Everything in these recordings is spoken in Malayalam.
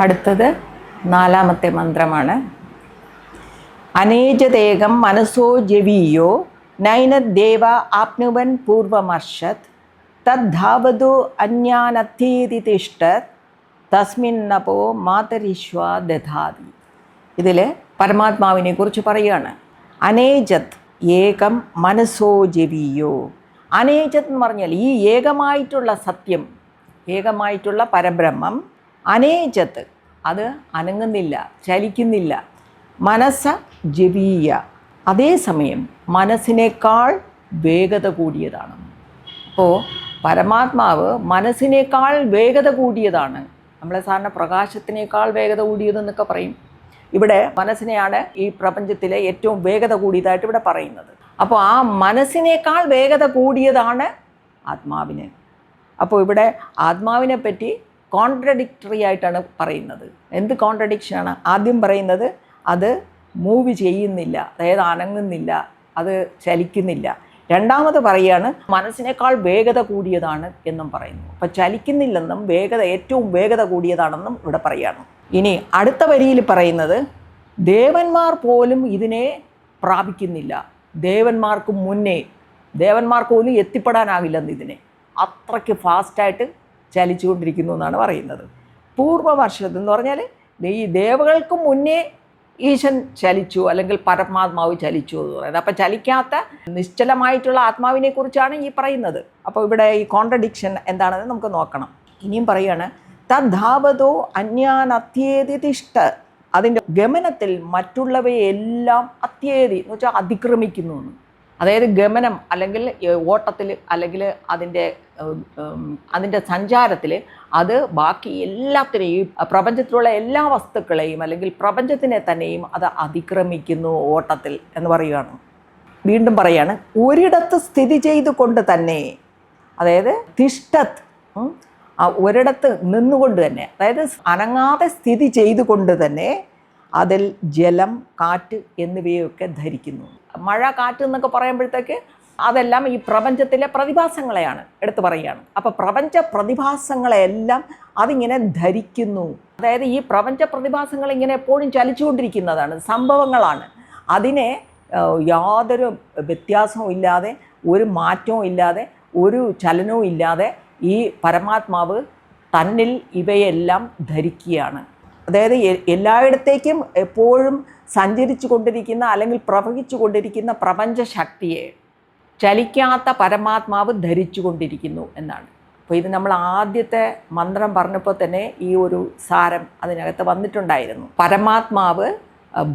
അടുത്തത് നാലാമത്തെ മന്ത്രമാണ് അനേജതേകം മനസ്സോ ജവീയോ നൈനദേവ ആപ്നുവൻ പൂർവമർഷത് തദ്ധാവതു അന്യാനത്തീതി തിഷ്ടത് തസ്മിന്നപോ മാതരിശ്വ ദധാതി ഇതിൽ പരമാത്മാവിനെ കുറിച്ച് പറയുകയാണ്. അനേജത് ഏകം മനസ്സോ ജവീയോ. അനേജത് എന്ന് പറഞ്ഞാൽ ഈ ഏകമായിട്ടുള്ള സത്യം ഏകമായിട്ടുള്ള പരബ്രഹ്മം അനേജത്ത് അത് അനങ്ങുന്നില്ല ചലിക്കുന്നില്ല. മനസ്സ ജവീയ. അതേസമയം മനസ്സിനേക്കാൾ വേഗത കൂടിയതാണ്. അപ്പോൾ പരമാത്മാവ് മനസ്സിനേക്കാൾ വേഗത കൂടിയതാണ്. നമ്മളെ സാറിന് പ്രകാശത്തിനേക്കാൾ വേഗത കൂടിയതെന്നൊക്കെ പറയും. ഇവിടെ മനസ്സിനെയാണ് ഈ പ്രപഞ്ചത്തിലെ ഏറ്റവും വേഗത കൂടിയതായിട്ട് ഇവിടെ പറയുന്നത്. അപ്പോൾ ആ മനസ്സിനേക്കാൾ വേഗത കൂടിയതാണ് ആത്മാവിന്. അപ്പോൾ ഇവിടെ ആത്മാവിനെ പറ്റി കോൺട്രഡിക്ടറി ആയിട്ടാണ് പറയുന്നത്. എന്ത് കോൺട്രഡിക്ഷനാണ് ആദ്യം പറയുന്നത് അത് മൂവ് ചെയ്യുന്നില്ല അതായത് അനങ്ങുന്നില്ല അത് ചലിക്കുന്നില്ല. രണ്ടാമത് പറയുകയാണ് മനസ്സിനേക്കാൾ വേഗത കൂടിയതാണ് എന്നും പറയുന്നു. അപ്പം ചലിക്കുന്നില്ലെന്നും വേഗത ഏറ്റവും വേഗത കൂടിയതാണെന്നും ഇവിടെ പറയാണ് ഇനി അടുത്ത വരിയിൽ പറയുന്നത് ദേവന്മാർ പോലും ഇതിനെ പ്രാപിക്കുന്നില്ല. ദേവന്മാർക്ക് മുന്നേ ദേവന്മാർക്ക് പോലും എത്തിപ്പെടാനാവില്ലെന്ന് ഇതിനെ. അത്രയ്ക്ക് ഫാസ്റ്റായിട്ട് ചലിച്ചുകൊണ്ടിരിക്കുന്നു എന്നാണ് പറയുന്നത്. പൂർവവർഷത്ത് എന്ന് പറഞ്ഞാൽ ഈ ദേവകൾക്ക് മുന്നേ ഈശൻ ചലിച്ചു അല്ലെങ്കിൽ പരമാത്മാവ് ചലിച്ചു എന്ന് പറയുന്നത്. അപ്പം ചലിക്കാത്ത നിശ്ചലമായിട്ടുള്ള ആത്മാവിനെക്കുറിച്ചാണ് ഈ പറയുന്നത്. അപ്പോൾ ഇവിടെ ഈ കോൺട്രഡിക്ഷൻ എന്താണെന്ന് നമുക്ക് നോക്കണം. ഇനിയും പറയാണ് തദ്ധാവതോ അന്യാനത്യേതി തിഷ്ട അതിന്റെ ഗമനത്തിൽ മറ്റുള്ളവയെല്ലാം അത്യേതി എന്ന് വെച്ചാൽ അതിക്രമിക്കുന്നു എന്ന്. അതായത് ഗമനം അല്ലെങ്കിൽ ഓട്ടത്തിൽ അല്ലെങ്കിൽ അതിന്റെ അതിന്റെ സഞ്ചാരത്തിൽ അത് ബാക്കി എല്ലാത്തിനെയും പ്രപഞ്ചത്തിലുള്ള എല്ലാ വസ്തുക്കളെയും അല്ലെങ്കിൽ പ്രപഞ്ചത്തിനെ തന്നെയും അത് അതിക്രമിക്കുന്നു ഓട്ടത്തിൽ എന്ന് പറയുകയാണ്. വീണ്ടും പറയാണ് ഒരിടത്ത് സ്ഥിതി ചെയ്തുകൊണ്ട് തന്നെ അതായത് തിഷ്ടത് ഉം, ആ ഒരിടത്ത് നിന്നുകൊണ്ട് തന്നെ അതായത് അനങ്ങാതെ സ്ഥിതി ചെയ്തുകൊണ്ട് തന്നെ അതിൽ ജലം കാറ്റ് എന്നിവയൊക്കെ ധരിക്കുന്നു. മഴ കാറ്റ് എന്നൊക്കെ പറയുമ്പോഴത്തേക്ക് അതെല്ലാം ഈ പ്രപഞ്ചത്തിലെ പ്രതിഭാസങ്ങളെയാണ് എടുത്തു പറയുകയാണ്. അപ്പോൾ പ്രപഞ്ച പ്രതിഭാസങ്ങളെല്ലാം അതിങ്ങനെ ധരിക്കുന്നു. അതായത് ഈ പ്രപഞ്ച പ്രതിഭാസങ്ങൾ ഇങ്ങനെ എപ്പോഴും ചലിച്ചുകൊണ്ടിരിക്കുന്നതാണ് സംഭവങ്ങളാണ്. അതിനെ യാതൊരു വ്യത്യാസവും ഇല്ലാതെ ഒരു മാറ്റവും ഇല്ലാതെ ഒരു ചലനവും ഇല്ലാതെ ഈ പരമാത്മാവ് തന്നിൽ ഇവയെല്ലാം ധരിക്കുകയാണ്. അതായത് എല്ലായിടത്തേക്കും എപ്പോഴും സഞ്ചരിച്ചു കൊണ്ടിരിക്കുന്ന അല്ലെങ്കിൽ പ്രവഹിച്ചു കൊണ്ടിരിക്കുന്ന പ്രപഞ്ച ശക്തിയെ ചലിക്കാത്ത പരമാത്മാവ് ധരിച്ചു കൊണ്ടിരിക്കുന്നു എന്നാണ്. അപ്പോൾ ഇത് നമ്മൾ ആദ്യത്തെ മന്ത്രം പറഞ്ഞപ്പോൾ തന്നെ ഈ ഒരു സാരം അതിനകത്ത് വന്നിട്ടുണ്ടായിരുന്നു. പരമാത്മാവ്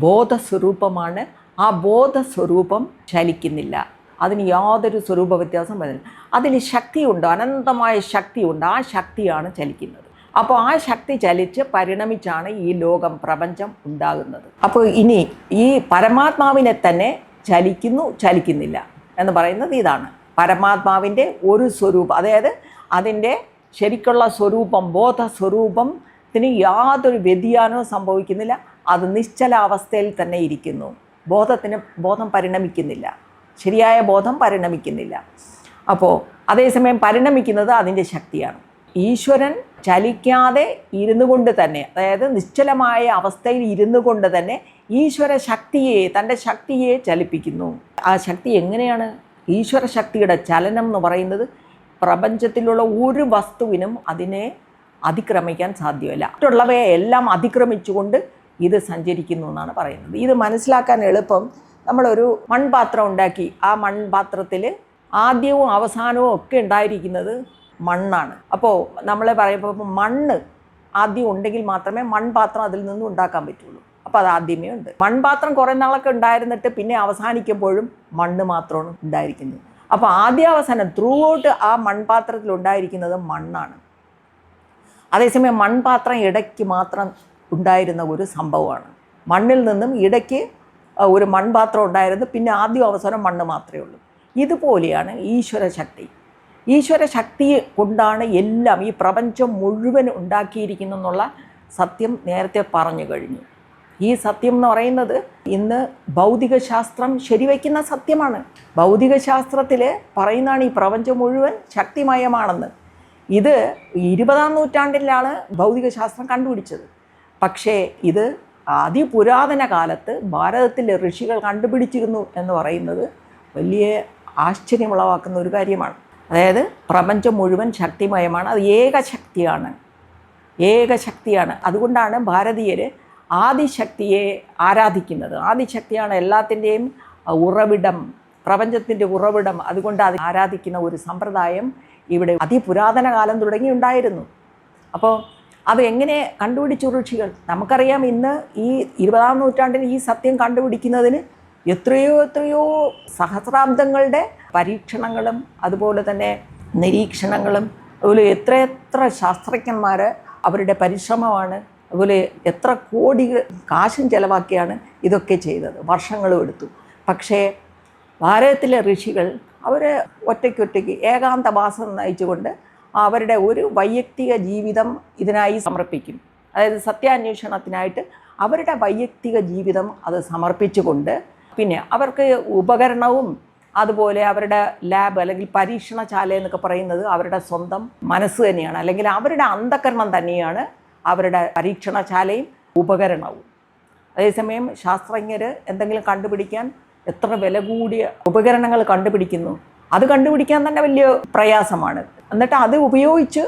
ബോധസ്വരൂപമാണ്. ആ ബോധസ്വരൂപം ചലിക്കുന്നില്ല. അതിന് യാതൊരു സ്വരൂപ വ്യത്യാസം വരുന്നില്ല. അതിന് ശക്തിയുണ്ട് അനന്തമായ ശക്തിയുണ്ട്. ആ ശക്തിയാണ് ചലിക്കുന്നത്. അപ്പോൾ ആ ശക്തി ചലിച്ച് പരിണമിച്ചാണ് ഈ ലോകം പ്രപഞ്ചം ഉണ്ടാകുന്നത്. അപ്പോൾ ഇനി ഈ പരമാത്മാവിനെ തന്നെ ചലിക്കുന്നു ചലിക്കുന്നില്ല എന്ന് പറയുന്നത് ഇതാണ്. പരമാത്മാവിന്റെ ഒരു സ്വരൂപം അതായത് അതിന്റെ ശരിക്കുള്ള സ്വരൂപം ബോധ സ്വരൂപത്തിന് യാതൊരു വ്യതിയാനവും സംഭവിക്കുന്നില്ല. അത് നിശ്ചലാവസ്ഥയിൽ തന്നെ ഇരിക്കുന്നു. ബോധത്തിന് ബോധം പരിണമിക്കുന്നില്ല. ശരിയായ ബോധം പരിണമിക്കുന്നില്ല. അപ്പോൾ അതേസമയം പരിണമിക്കുന്നത് അതിന്റെ ശക്തിയാണ്. ഈശ്വരൻ ചലിക്കാതെ ഇരുന്നു കൊണ്ട് തന്നെ അതായത് നിശ്ചലമായ അവസ്ഥയിൽ ഇരുന്നു കൊണ്ട് തന്നെ ഈശ്വര ശക്തിയെ തന്റെ ശക്തിയെ ചലിപ്പിക്കുന്നു. ആ ശക്തി എങ്ങനെയാണ്? ഈശ്വര ശക്തിയുടെ ചലനം എന്ന് പറയുന്നത് പ്രപഞ്ചത്തിലുള്ള ഒരു വസ്തുവിനും അതിനെ അതിക്രമിക്കാൻ സാധ്യമല്ല. മറ്റുള്ളവയെ എല്ലാം അതിക്രമിച്ചുകൊണ്ട് ഇത് സഞ്ചരിക്കുന്നു എന്നാണ് പറയുന്നത്. ഇത് മനസ്സിലാക്കാൻ എളുപ്പം നമ്മളൊരു മൺപാത്രം ഉണ്ടാക്കി. ആ മൺപാത്രത്തിൽ ആദ്യവും അവസാനവും ഒക്കെ ഉണ്ടായിരിക്കുന്നത് മണ്ണാണ്. അപ്പോൾ നമ്മൾ പറയുമ്പോൾ മണ്ണ് ആദ്യം ഉണ്ടെങ്കിൽ മാത്രമേ മൺപാത്രം അതിൽ നിന്നും ഉണ്ടാക്കാൻ പറ്റുള്ളൂ. അപ്പോൾ അത് ആദ്യമേ ഉണ്ട്. മൺപാത്രം കുറേ നാളൊക്കെ ഉണ്ടായിരുന്നിട്ട് പിന്നെ അവസാനിക്കുമ്പോഴും മണ്ണ് മാത്രമാണ് ഉണ്ടായിരിക്കുന്നത്. അപ്പോൾ ആദ്യ അവസാനം ത്രൂ ഔട്ട് ആ മൺപാത്രത്തിൽ ഉണ്ടായിരിക്കുന്നത് മണ്ണാണ്. അതേസമയം മൺപാത്രം ഇടയ്ക്ക് മാത്രം ഉണ്ടായിരുന്ന ഒരു സംഭവമാണ്. മണ്ണിൽ നിന്നും ഇടയ്ക്ക് ഒരു മൺപാത്രം ഉണ്ടായിരുന്നു പിന്നെ ആദ്യം അവസരം മണ്ണ് മാത്രമേ ഉള്ളൂ. ഇതുപോലെയാണ് ഈശ്വര ശക്തി ഈശ്വര ശക്തി കൊണ്ടാണ് എല്ലാം ഈ പ്രപഞ്ചം മുഴുവൻ ഉണ്ടാക്കിയിരിക്കുന്നു എന്നുള്ള സത്യം നേരത്തെ പറഞ്ഞു കഴിഞ്ഞു. ഈ സത്യം എന്ന് പറയുന്നത് ഇന്ന് ഭൗതികശാസ്ത്രം ശരിവയ്ക്കുന്ന സത്യമാണ്. ഭൗതികശാസ്ത്രത്തിൽ പറയുന്നതാണ് ഈ പ്രപഞ്ചം മുഴുവൻ ശക്തിമയമാണെന്ന്. ഇത് ഇരുപതാം നൂറ്റാണ്ടിലാണ് ഭൗതികശാസ്ത്രം കണ്ടുപിടിച്ചത്. പക്ഷേ ഇത് അതിപുരാതന കാലത്ത് ഭാരതത്തിലെ ഋഷികൾ കണ്ടുപിടിച്ചിരുന്നു എന്ന് പറയുന്നത് വലിയ ആശ്ചര്യമുളവാക്കുന്ന ഒരു കാര്യമാണ്. അതായത് പ്രപഞ്ചം മുഴുവൻ ശക്തിമയമാണ്. അത് ഏകശക്തിയാണ് ഏകശക്തിയാണ് അതുകൊണ്ടാണ് ഭാരതീയർ ആദിശക്തിയെ ആരാധിക്കുന്നത്. ആദിശക്തിയാണ് എല്ലാത്തിന്റെയും ഉറവിടം. പ്രപഞ്ചത്തിന്റെ ഉറവിടം. അതുകൊണ്ട് അത് ആരാധിക്കുന്ന ഒരു സമ്പ്രദായം ഇവിടെ അതിപുരാതന കാലം തുടങ്ങി ഉണ്ടായിരുന്നു. അപ്പോൾ അത് എങ്ങനെ കണ്ടുപിടിച്ചു ഋഷികൾ നമുക്കറിയാം ഇന്ന് ഈ ഇരുപതാം നൂറ്റാണ്ടിൽ ഈ സത്യം കണ്ടുപിടിക്കുന്നതിന് എത്രയോ എത്രയോ സഹസ്രാബ്ദങ്ങളുടെ പരീക്ഷണങ്ങളും അതുപോലെ തന്നെ നിരീക്ഷണങ്ങളും അതുപോലെ എത്ര എത്ര ശാസ്ത്രജ്ഞന്മാർ അവരുടെ പരിശ്രമമാണ് അതുപോലെ എത്ര കോടി കാശും ചിലവാക്കിയാണ് ഇതൊക്കെ ചെയ്തത് വർഷങ്ങളും എടുത്തു. പക്ഷേ ഭാരതത്തിലെ ഋഷികൾ അവർ ഒറ്റയ്ക്കൊറ്റയ്ക്ക് ഏകാന്തവാസം നയിച്ചുകൊണ്ട് അവരുടെ ഒരു വൈയക്തിക ജീവിതം ഇതിനായി സമർപ്പിക്കും. അതായത് സത്യാന്വേഷണത്തിനായിട്ട് അവരുടെ വൈയക്തിക ജീവിതം അത് സമർപ്പിച്ചുകൊണ്ട് പിന്നെ അവർക്ക് ഉപകരണവും അതുപോലെ അവരുടെ ലാബ് അല്ലെങ്കിൽ പരീക്ഷണശാല എന്നൊക്കെ പറയുന്നത് അവരുടെ സ്വന്തം മനസ്സ് തന്നെയാണ്. അല്ലെങ്കിൽ അവരുടെ അന്ധകരണം തന്നെയാണ് അവരുടെ പരീക്ഷണശാലയും ഉപകരണവും. അതേസമയം ശാസ്ത്രജ്ഞർ എന്തെങ്കിലും കണ്ടുപിടിക്കാൻ എത്ര വില കൂടിയ ഉപകരണങ്ങൾ കണ്ടുപിടിക്കുന്നു? അത് കണ്ടുപിടിക്കാൻ തന്നെ വലിയ പ്രയാസമാണ്. എന്നിട്ട് അത് ഉപയോഗിച്ച്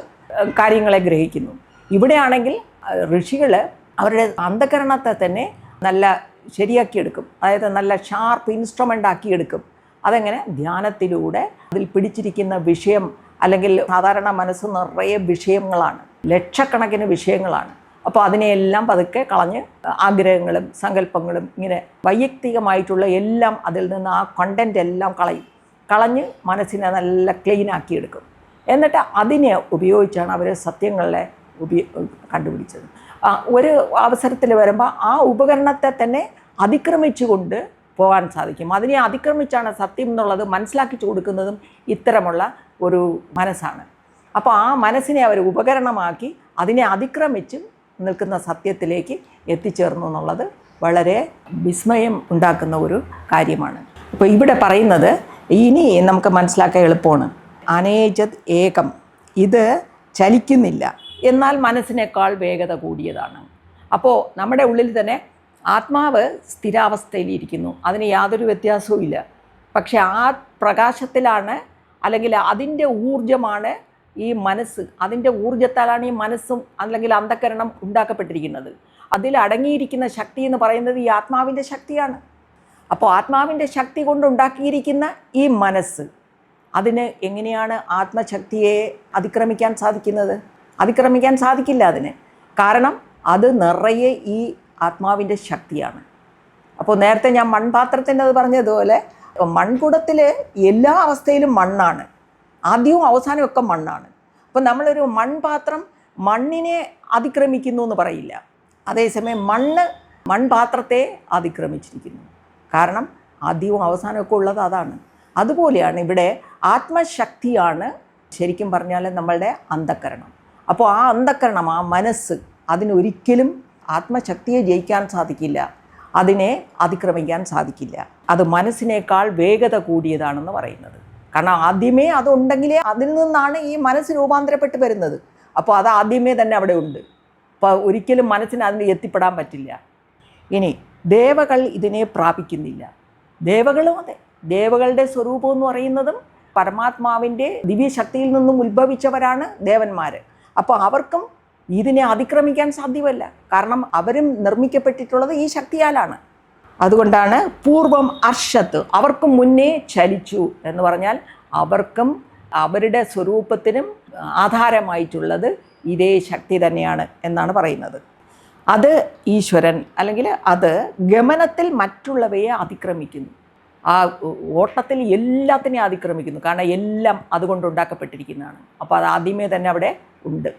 കാര്യങ്ങളെ ഗ്രഹിക്കുന്നു. ഇവിടെയാണെങ്കിൽ ഋഷികൾ അവരുടെ അന്ധകരണത്തെ തന്നെ നല്ല ശരിയാക്കിയെടുക്കും. അതായത് നല്ല ഷാർപ്പ് ഇൻസ്ട്രുമെന്റ് ആക്കിയെടുക്കും അതെങ്ങനെ? ധ്യാനത്തിലൂടെ അതിൽ പിടിച്ചിരിക്കുന്ന വിഷയം അല്ലെങ്കിൽ സാധാരണ മനസ്സ് നിറയെ വിഷയങ്ങളാണ്. ലക്ഷക്കണക്കിന് വിഷയങ്ങളാണ്. അപ്പോൾ അതിനെയെല്ലാം പതുക്കെ കളഞ്ഞ് ആഗ്രഹങ്ങളും സങ്കല്പങ്ങളും ഇങ്ങനെ വൈയക്തികമായിട്ടുള്ള എല്ലാം അതിൽ നിന്ന് ആ കണ്ടന്റ് എല്ലാം കളയും. കളഞ്ഞ് മനസ്സിനെ നല്ല ക്ലീനാക്കി ആക്കിയെടുക്കും. എന്നിട്ട് അതിനെ ഉപയോഗിച്ചാണ് അവർ സത്യങ്ങളെ കണ്ടുപിടിച്ചത്. ഒരു അവസരത്തിൽ വരുമ്പോൾ ആ ഉപകരണത്തെ തന്നെ അതിക്രമിച്ചുകൊണ്ട് പോകാൻ സാധിക്കും. അതിനെ അതിക്രമിച്ചാണ് സത്യം എന്നുള്ളത് മനസ്സിലാക്കി കൊടുക്കുന്നതും ഇത്തരമുള്ള ഒരു മനസ്സാണ്. അപ്പോൾ ആ മനസ്സിനെ അവർ ഉപകരണമാക്കി അതിനെ അതിക്രമിച്ച് നിൽക്കുന്ന സത്യത്തിലേക്ക് എത്തിച്ചേർന്നു എന്നുള്ളത് വളരെ വിസ്മയം ഉണ്ടാക്കുന്ന ഒരു കാര്യമാണ്. ഇപ്പോൾ ഇവിടെ പറയുന്നത് ഇനി നമുക്ക് മനസ്സിലാക്കാൻ എളുപ്പമാണ്. അനേജത് ഏകം. ഇത് ചലിക്കുന്നില്ല. എന്നാൽ മനസ്സിനേക്കാൾ വേഗത കൂടിയതാണ്. അപ്പോൾ നമ്മുടെ ഉള്ളിൽ തന്നെ ആത്മാവ് സ്ഥിരാവസ്ഥയിലിരിക്കുന്നു അതിന് യാതൊരു വ്യത്യാസവും ഇല്ല. പക്ഷേ ആ പ്രകാശത്തിലാണ് അല്ലെങ്കിൽ അതിന്റെ ഊർജമാണ് ഈ മനസ്സ്. അതിന്റെ ഊർജത്താലാണ് ഈ മനസ്സും അല്ലെങ്കിൽ അന്ധകരണം ഉണ്ടാക്കപ്പെട്ടിരിക്കുന്നത്. അതിൽ അടങ്ങിയിരിക്കുന്ന ശക്തി എന്ന് പറയുന്നത് ഈ ആത്മാവിന്റെ ശക്തിയാണ്. അപ്പോൾ ആത്മാവിന്റെ ശക്തി കൊണ്ടുണ്ടാക്കിയിരിക്കുന്ന ഈ മനസ്സ് അതിന് എങ്ങനെയാണ് ആത്മശക്തിയെ അതിക്രമിക്കാൻ സാധിക്കുന്നത്? അതിക്രമിക്കാൻ സാധിക്കില്ല അതിന്. കാരണം അത് നിറയെ ഈ ആത്മാവിന്റെ ശക്തിയാണ്. അപ്പോൾ നേരത്തെ ഞാൻ മൺപാത്രത്തിന്റെ അത് പറഞ്ഞതുപോലെ മൺകുടത്തിൽ എല്ലാ അവസ്ഥയിലും മണ്ണാണ്. ആദ്യവും അവസാനവും ഒക്കെ മണ്ണാണ്. അപ്പോൾ നമ്മളൊരു മൺപാത്രം മണ്ണിനെ അതിക്രമിക്കുന്നു എന്ന് പറയില്ല. അതേസമയം മണ്ണ് മൺപാത്രത്തെ അതിക്രമിച്ചിരിക്കുന്നു. കാരണം ആദ്യവും അവസാനമൊക്കെ ഉള്ളത് അതാണ്. അതുപോലെയാണ് ഇവിടെ ആത്മശക്തിയാണ് ശരിക്കും പറഞ്ഞാൽ നമ്മളുടെ അന്ധക്കരണം അപ്പോൾ ആ അന്ധക്കരണം ആ മനസ്സ് അതിനൊരിക്കലും ആത്മശക്തിയെ ജയിക്കാൻ സാധിക്കില്ല. അതിനെ അതിക്രമിക്കാൻ സാധിക്കില്ല. അത് മനസ്സിനേക്കാൾ വേഗത കൂടിയതാണെന്ന് പറയുന്നത്. കാരണം ആദ്യമേ അതുണ്ടെങ്കിലേ അതിൽ നിന്നാണ് ഈ മനസ്സ് രൂപാന്തരപ്പെട്ട് വരുന്നത്. അപ്പോൾ അത് ആദ്യമേ തന്നെ അവിടെ ഉണ്ട്. അപ്പോൾ ഒരിക്കലും മനസ്സിന് അതിന് എത്തിപ്പെടാൻ പറ്റില്ല. ഇനി ദേവകൾ ഇതിനെ പ്രാപിക്കുന്നില്ല. ദേവകളും അതെ. ദേവകളുടെ സ്വരൂപം എന്ന് പറയുന്നതും പരമാത്മാവിന്റെ ദിവ്യശക്തിയിൽ നിന്നും ഉത്ഭവിച്ചവരാണ് ദേവന്മാർ അപ്പോൾ അവർക്കും ഇതിനെ അതിക്രമിക്കാൻ സാധ്യമല്ല. കാരണം അവരും നിർമ്മിക്കപ്പെട്ടിട്ടുള്ളത് ഈ ശക്തിയാലാണ്. അതുകൊണ്ടാണ് പൂർവം അർഷത്ത് അവർക്കും മുന്നേ ചലിച്ചു എന്ന് പറഞ്ഞാൽ അവർക്കും അവരുടെ സ്വരൂപത്തിനും ആധാരമായിട്ടുള്ളത് ഇതേ ശക്തി തന്നെയാണ് എന്നാണ് പറയുന്നത്. അത് ഈശ്വരൻ അല്ലെങ്കിൽ അത് ഗമനത്തിൽ മറ്റുള്ളവയെ അതിക്രമിക്കുന്നു. ആ ഓട്ടത്തിൽ എല്ലാത്തിനെയും അതിക്രമിക്കുന്നു. കാരണം എല്ലാം അതുകൊണ്ട് ഉണ്ടാക്കപ്പെട്ടിരിക്കുന്നതാണ്. അപ്പോൾ അത് ആദ്യമേ തന്നെ അവിടെ ഉണ്ട്.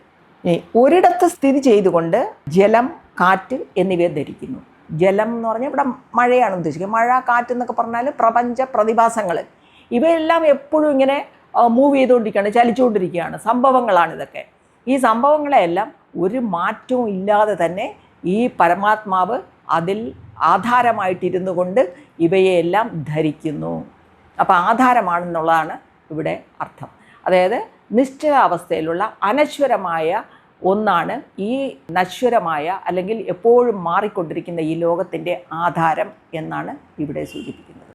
ഒരിടത്ത് സ്ഥിതി ചെയ്തുകൊണ്ട് ജലം കാറ്റ് എന്നിവയെ ധരിക്കുന്നു. ജലം എന്ന് പറഞ്ഞാൽ ഇവിടെ മഴയാണ് ഉദ്ദേശിക്കുന്നത്. മഴ കാറ്റ് എന്നൊക്കെ പറഞ്ഞാൽ പ്രപഞ്ച പ്രതിഭാസങ്ങൾ. ഇവയെല്ലാം എപ്പോഴും ഇങ്ങനെ മൂവ് ചെയ്തുകൊണ്ടിരിക്കുകയാണ് ചലിച്ചുകൊണ്ടിരിക്കുകയാണ്. സംഭവങ്ങളാണ് ഇതൊക്കെ. ഈ സംഭവങ്ങളെല്ലാം ഒരു മാറ്റവും ഇല്ലാതെ തന്നെ ഈ പരമാത്മാവ് അതിൽ ആധാരമായിട്ടിരുന്നു കൊണ്ട് ഇവയെല്ലാം ധരിക്കുന്നു. അപ്പോൾ ആധാരമാണെന്നുള്ളതാണ് ഇവിടെ അർത്ഥം. അതായത് നിശ്ചയാവസ്ഥയിലുള്ള അനശ്വരമായ ഒന്നാണ് ഈ നശ്വരമായ അല്ലെങ്കിൽ എപ്പോഴും മാറിക്കൊണ്ടിരിക്കുന്ന ഈ ലോകത്തിന്റെ ആധാരം എന്നാണ് ഇവിടെ സൂചിപ്പിക്കുന്നത്.